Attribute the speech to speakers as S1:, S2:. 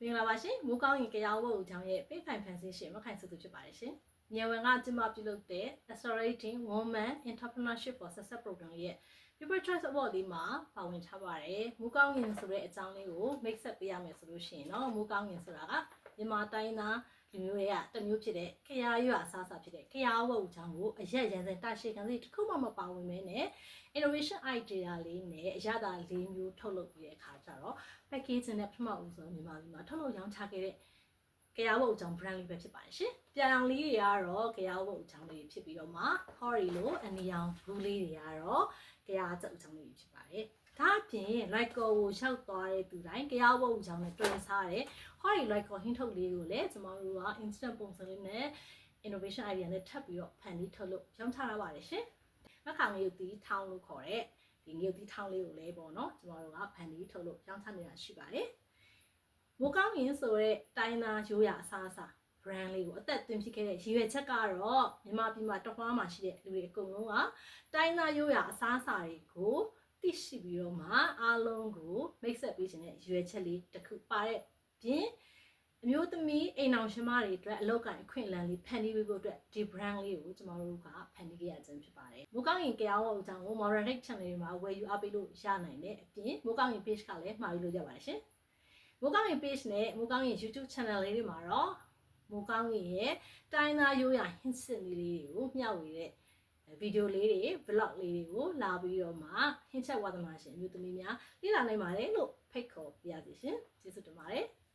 S1: မင်္ဂလာပါရှင်မိုးကောင်းရင်ကြောင်ဝုတ်ဦးချောင်းရဲ့ပိတ်ဖိုင်ဖန်ဆင်းရှင်မခိုင်စုသူဖြစ်ပါတယ်ရှင်မြန်ဝန်ကကျမပြုလုပ်တဲ့ Accelerating Women Entrepreneurship for Success Program ရဲ့ People Choice Award လေးမှာပါဝင်ထားပါတယ်မိုးကောင်းရင်ဆိုတဲ့အကြောင်းလေးကို make up ပေးရမယ်ဆိုလို့ရှိရင်တော့မိုးကောင်းရင်ဆိုတာက မြန်မာတိုင်းသားလူမျိုးတွေကတစ်မျိုးဖြစ်တဲ့ခရာရွာအစားအစာဖြစ်တဲ့ခရာဝတ်ဦးချောင်းကိုအရက်ရန်စင်တရှိခံစီတစ်ခုမှမပါဝင်မဲနဲ့ innovation idea လေးနဲ့အရသာလေးမျိုးထုတ်လုပ်ပြီးတဲ့အခါကျတော့ package နဲ့ပထမဦးဆုံးမြန်မာပြည်မှာထုတ်လုပ်ရောင်းချခဲ့တဲ့ကြရဝတ်အကြောင်း brand လေးပဲဖြစ်ပါတယ်ရှင်။ပြန်အောင်လေးတွေကတော့ကြရဝတ်အကြောင်းလေးဖြစ်ပြီးတော့မှ Hori လိုအနီရောင်ဘူးလေးတွေကတော့ကြရစက်အကြောင်းလေးဖြစ်ပါတယ်။ ဒါအပြင် like ကိုရှောက်သွားတဲ့သူတိုင်းကြရဝတ်အကြောင်းနဲ့တွဲစားတဲ့ Hori like ကိုဟင်းထုတ်လေးကိုလည်းကျွန်တော်တို့က instant ပုံစံလေးနဲ့ innovation idea နဲ့ထပ်ပြီးတော့ဖန်ပြီးထုတ်လို့ရောင်းချရပါတယ်ရှင်။မခါငယ်တီထောင်းလို့ခေါ်တဲ့ဒီငယ်တီထောင်းလေးကိုလည်းပေါ့နော်ကျွန်တော်တို့ကဖန်ပြီးထုတ်လို့ရောင်းချနေတာရှိပါတယ်။မိုးကောင်းရင်ဆိုတဲ့တိုင်းသားရိုးရာအစားအစာ brand လေးကိုအသက်သွင်းဖြစ်ခဲ့တဲ့ရည်ရွယ်ချက်ကတော့မြန်မာပြည်မှာတခွားမှာရှိတဲ့လူတွေအကုန်လုံးကတိုင်းသားရိုးရာအစားအစာတွေကို သိရှိပြီးတော့မှအားလုံးကို mix up ပေးခြင်းနဲ့ရည်ရွယ်ချက်လေးတစ်ခုပါတဲ့ပြင်အမျိုးသမီးအိမ်အောင်ရှင်မတွေအတွက်အလောက်ကန်အခွင့်အလမ်းလေးဖန်တီးပေးဖို့အတွက်ဒီ brand လေးကိုကျမတို့ကဖန်တီးခဲ့ရခြင်းဖြစ်ပါတယ်။မိုးကောင်းရင်ကြောင်ဝအကြောင်းကို Modern Tech Channel တွေမှာဝယ်ယူအားပေးလို့ရနိုင်တဲ့အပြင်မိုးကောင်းရင် page ကလည်းမှာယူလို့ရပါတယ်ရှင်။မိုးကောင်းရင် page နဲ့မိုးကောင်းရင် YouTube channel လေးတွေမှာတော့မိုးကောင်းရင်ရဲ့တိုင်းသားရိုးရာဟင်းစစ်လေးတွေကိုမျှဝေတဲ့ ဗီဒီယိုလေးတွေ vlog လေးတွေကိုလာပြီးတော့မှဟင်းချက်ဝါသနာရှင်အမျိုးသမီးများလေ့လာနိုင်ပါတယ်လို့ဖိတ်ခေါ်ပြရစီရှင်ကျေးဇူးတင်ပါတယ်။